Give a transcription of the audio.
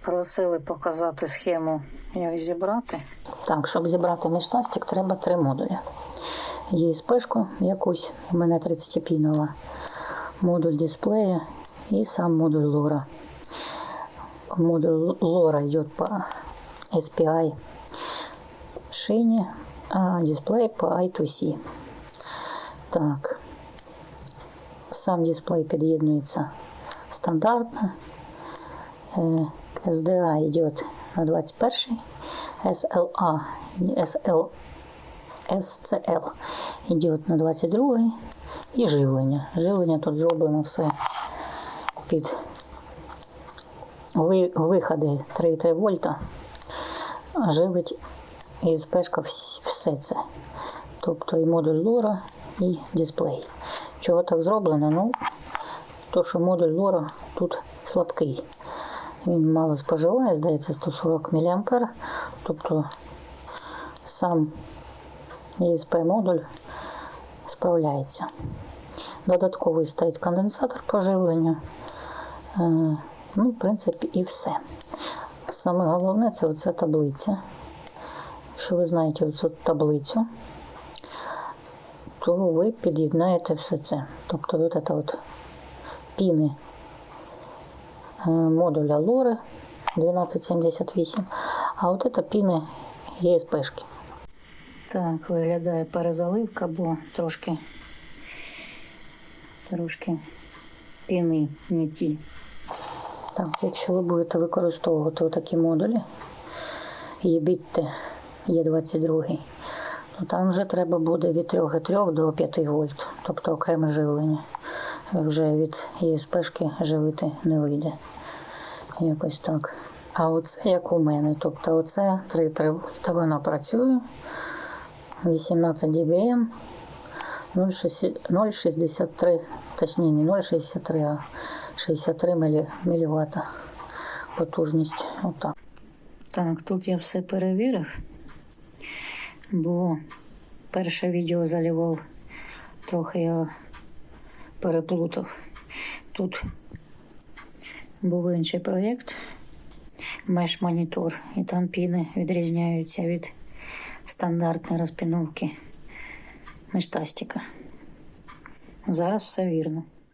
Просили показати схему, як зібрати. Так, щоб зібрати міжтастик, треба три модулі. Є спешку якусь, у мене 30-пінова, модуль дисплея і сам модуль лора. Модуль лора йде по SPI шині, а дисплей по I2C. Так, сам дисплей під'єднується стандартно. SDA идет на 21 SLA, SL, SCL идет на 22 і живлення. Живлення тут зроблено все під ви- виходи 3,3 вольта. Живить і спешка все це. Тобто і модуль лора, і дисплей. Чого так зроблено? Ну, то, що модуль лора тут слабкий. Він мало споживає, здається, 140 мА. Тобто сам ESP модуль справляється. Додатковий стоїть конденсатор по живленню. Е, Ну, в принципі, і все. Саме головне це оця таблиця. Якщо ви знаєте оцю таблицю, то ви під'єднаєте все це. Тобто, от от піни модуля лори 1278, а от це піни ЄСПшки. Так, виглядає перезаливка, бо трошки, трошки піни не ті. Так, якщо ви будете використовувати такі модулі, єбітте Є22, то там вже треба буде від 3,3 до 5 вольт, тобто окреме живлення. Вже від ЄСПшки живити не вийде. Якось так. А оце як у мене. Тобто оце 3,3 вольта вона працює. 18 dBm 0,63, точніше не 0,63, а 63 мВт потужність. Отак. Так, тут я все перевірив, бо перше відео залівав, трохи я переплутав. Тут був інший проєкт Mesh Monitor, і там піни відрізняються від стандартної розпіновки мештастика. Зараз все вірно.